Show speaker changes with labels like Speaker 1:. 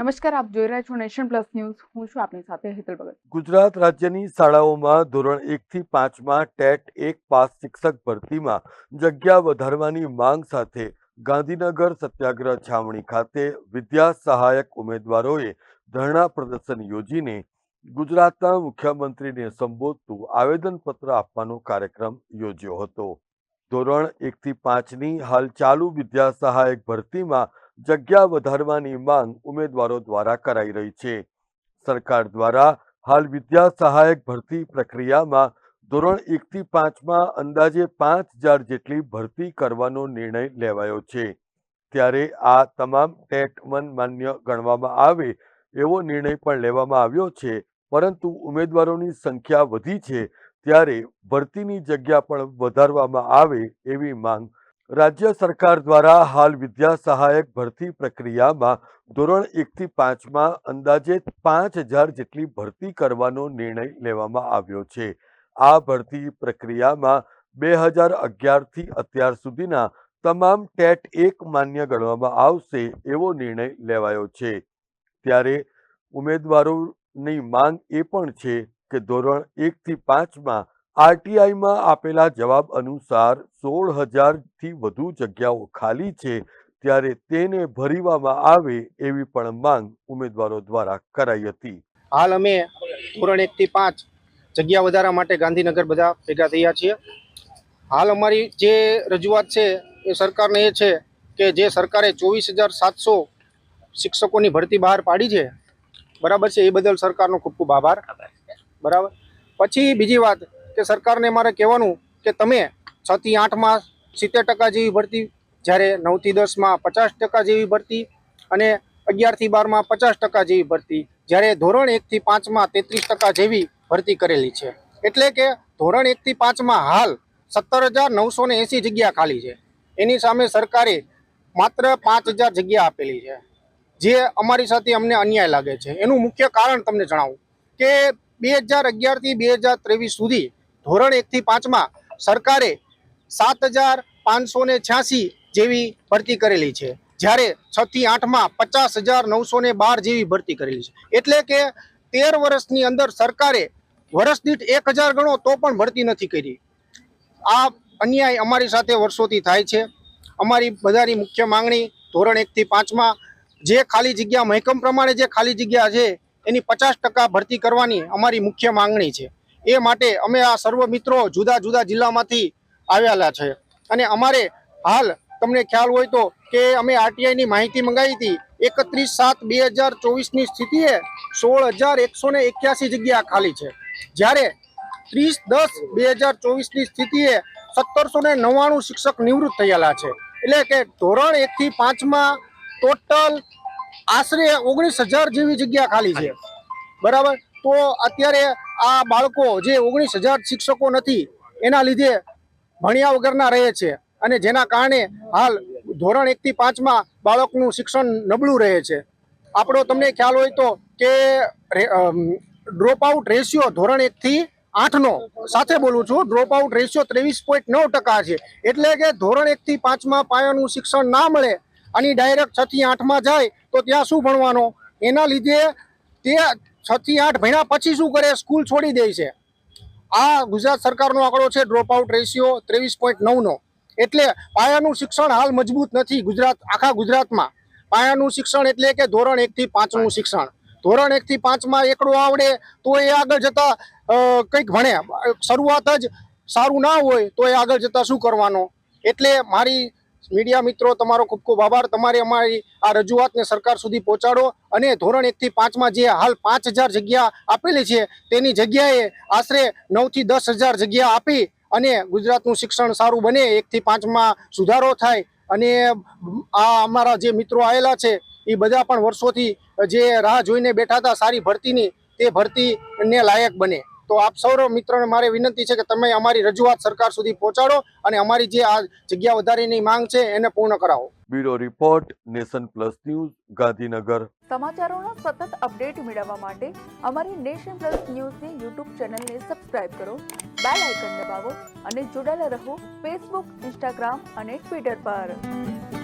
Speaker 1: નમસ્કાર, આપ જોઈ રહ્યા છો નેશન પ્લસ ન્યૂઝ. હું છું આપની સાથે હેતલ ભગત.
Speaker 2: ગુજરાત રાજ્યની શાળાઓમાં ધોરણ એકથી પાંચમાં ટેટ એક પાસ શિક્ષક ભરતીમાં જગ્યા વધારવાની માંગ સાથે ગાંધીનગર સત્યાગ્રહ છાવણી ખાતે વિદ્યા સહાયક ઉમેદવારોએ ધરણા પ્રદર્શન યોજીને ગુજરાતના મુખ્યમંત્રીને સંબોધતું આવેદનપત્ર આપવાનો કાર્યક્રમ યોજ્યો હતો. ધોરણ એકથી પાંચની હાલ ચાલુ વિદ્યા સહાયક ભરતીમાં જગ્યા વધારવાની માંગ ઉમેદવારો દ્વારા કરાઈ રહી છે. સરકાર દ્વારા હાલ વિદ્યા સહાયક ભરતી પ્રક્રિયામાં ધોરણ એકથી પાંચમાં અંદાજે પાંચ હજાર જેટલી ભરતી કરવાનો નિર્ણય લેવાયો છે. ત્યારે આ તમામ ટેટ વન માન્ય ગણવામાં આવે એવો નિર્ણય પણ લેવામાં આવ્યો છે. પરંતુ ઉમેદવારોની સંખ્યા વધી છે, ત્યારે ભરતીની જગ્યા પણ વધારવામાં આવે એવી માંગ રાજ્ય સરકાર દ્વારા હાલ વિદ્યા સહાયક ભરતી પ્રક્રિયામાં ધોરણ એકથી પાંચમાં અંદાજે પાંચ હજાર જેટલી ભરતી કરવાનો નિર્ણય લેવામાં આવ્યો છે. આ ભરતી પ્રક્રિયામાં બે હજાર અગિયારથી અત્યાર સુધીના તમામ ટેટ એક માન્ય ગણવામાં આવશે એવો નિર્ણય લેવાયો છે. ત્યારે ઉમેદવારોની માંગ એ પણ છે કે ધોરણ એકથી પાંચમાં આરટીઆઈમાં આપેલા જવાબ અનુસાર સોળ હજારથી વધુ જગ્યાઓ ખાલી છે, ત્યારે તેને ભરીવામાં આવે એવી પણ માંગ ઉમેદવારો દ્વારા કરાઈ હતી.
Speaker 3: હાલ અમે ધોરણ એકથી પાંચ જગ્યા વધારા માટે ગાંધીનગર બધા ભેગા થયા છીએ. હાલ અમારી જે રજૂઆત છે એ સરકારને એ છે કે જે સરકારે ચોવીસ હજાર સાતસો શિક્ષકોની ભરતી બહાર પાડી છે, બરાબર છે, એ બદલ સરકારનો ખૂબ ખૂબ આભાર. બરાબર? પછી બીજી વાત કે સરકારને મારે કહેવાનું કે તમે છ થી આઠમાં સિત્તેર ટકા જેવી ભરતી, જ્યારે નવથી દસમાં પચાસ ટકા જેવી ભરતી અને અગિયારથી બારમાં પચાસ ટકા જેવી ભરતી, જ્યારે ધોરણ એકથી પાંચમાં તેત્રીસ ટકા જેવી ભરતી કરેલી છે. એટલે કે ધોરણ એકથી પાંચમાં હાલ સત્તર હજાર નવસો ને એંસી જગ્યા ખાલી છે. એની સામે સરકારે માત્ર પાંચ હજાર જગ્યા આપેલી છે. જે અમારી સાથે અમને અન્યાય લાગે છે. એનું મુખ્ય કારણ તમને જણાવું કે બે હજાર અગિયારથી બે હજાર ત્રેવીસ સુધી ધોરણ એકથી પાંચમાં સરકારે સાત હજાર પાંચસો ને છ્યાસી જેવી ભરતી કરેલી છે. જ્યારે છ થી આઠમાં પચાસ હજાર નવસો ને બાર જેવી ભરતી કરેલી છે. એટલે કે તેર વર્ષની અંદર સરકારે વર્ષ દીઠ એક હજાર ગણો તો પણ ભરતી નથી કરી. આ અન્યાય અમારી સાથે વર્ષોથી થાય છે. અમારી બધાની મુખ્ય માંગણી ધોરણ એકથી પાંચમાં જે ખાલી જગ્યા મહેકમ પ્રમાણે જે ખાલી જગ્યા છે, એની પચાસ ટકા ભરતી કરવાની અમારી મુખ્ય માંગણી છે. એ માટે અમે આ સર્વ મિત્રો જુદા જુદા જિલ્લામાંથી આવેલા છે. અને અમારે હાલ તમને ખ્યાલ હોય તો કે અમે આરટીઆઈની માહિતી મંગાવી હતી. એકત્રીસ સાત બે હજાર ચોવીસની સ્થિતિએ સોળ હજાર એકસો ને એક્યાસી જગ્યા ખાલી છે. જ્યારે ત્રીસ દસ બે હજાર ચોવીસની સ્થિતિએ સત્તરસો ને નવ્વાણું શિક્ષક નિવૃત્ત થયેલા છે. એટલે કે ધોરણ એકથી પાંચમાં ટોટલ આશરે ઓગણીસ હજાર જેવી જગ્યા ખાલી છે. બરાબર? તો અત્યારે આ બાળકો જે ઓગણીસ હજાર શિક્ષકો નથી, એના લીધે ભણ્યા વગરના રહે છે અને જેના કારણે હાલ ધોરણ એકથી પાંચમાં બાળકનું શિક્ષણ નબળું રહે છે. આપણો તમને ખ્યાલ હોય તો કે ડ્રોપ આઉટ રેશિયો ધોરણ એકથી આઠનો સાથે બોલું છું ડ્રોપ આઉટ રેશિયો ત્રેવીસ પોઈન્ટ નવ ટકા છે. એટલે કે ધોરણ એકથી પાંચમાં પાયાનું શિક્ષણ ના મળે અને ડાયરેક્ટ છથી આઠમાં જાય તો ત્યાં શું ભણવાનો? એના લીધે તે છ થી આઠ ભણ્યા પછી શું કરે? સ્કૂલ છોડી દે છે. આ ગુજરાત સરકારનો આંકડો છે ડ્રોપ આઉટ રેશિયો ત્રેવીસ પોઈન્ટ નવનો એટલે પાયાનું શિક્ષણ હાલ મજબૂત નથી ગુજરાત, આખા ગુજરાતમાં. પાયાનું શિક્ષણ એટલે કે ધોરણ એકથી પાંચનું શિક્ષણ. ધોરણ એકથી પાંચમાં એકડો આવડે તો એ આગળ જતાં કંઈક ભણે. શરૂઆત જ સારું ના હોય તો એ આગળ જતાં શું કરવાનો? એટલે મારી મીડિયા મિત્રો, તમારો ખૂબ ખૂબ આભાર. તમારે અમારી આ રજૂઆતને સરકાર સુધી પહોંચાડો અને ધોરણ એકથી પાંચમાં જે હાલ પાંચ જગ્યા આપેલી છે, તેની જગ્યાએ આશરે નવથી દસ જગ્યા આપી અને ગુજરાતનું શિક્ષણ સારું બને એકથી પાંચમાં સુધારો થાય. અને આ અમારા જે મિત્રો આવેલા છે, એ બધા પણ વર્ષોથી જે રાહ જોઈને બેઠા હતા, સારી ભરતીની, તે ભરતીને લાયક બને. તો આપ સૌ મિત્રોને મારે વિનંતી છે કે તમે અમારી રજૂઆત સરકાર સુધી પહોંચાડો અને અમારી જે આ જગ્યા વધારીની માંગ છે એને પૂર્ણ કરાવો.
Speaker 2: Bureau report nation plus news Gandhinagar.
Speaker 1: સમાચારોના સતત અપડેટ મેળવવા માટે અમારી નેશન પ્લસ ન્યૂઝની યુટ્યુબ ચેનલને સબસ્ક્રાઇબ કરો બેલ આઇકન દબાવો અને જોડાયેલા રહો ફેસબુક ઇન્સ્ટાગ્રામ અને ટ્વિટર પર.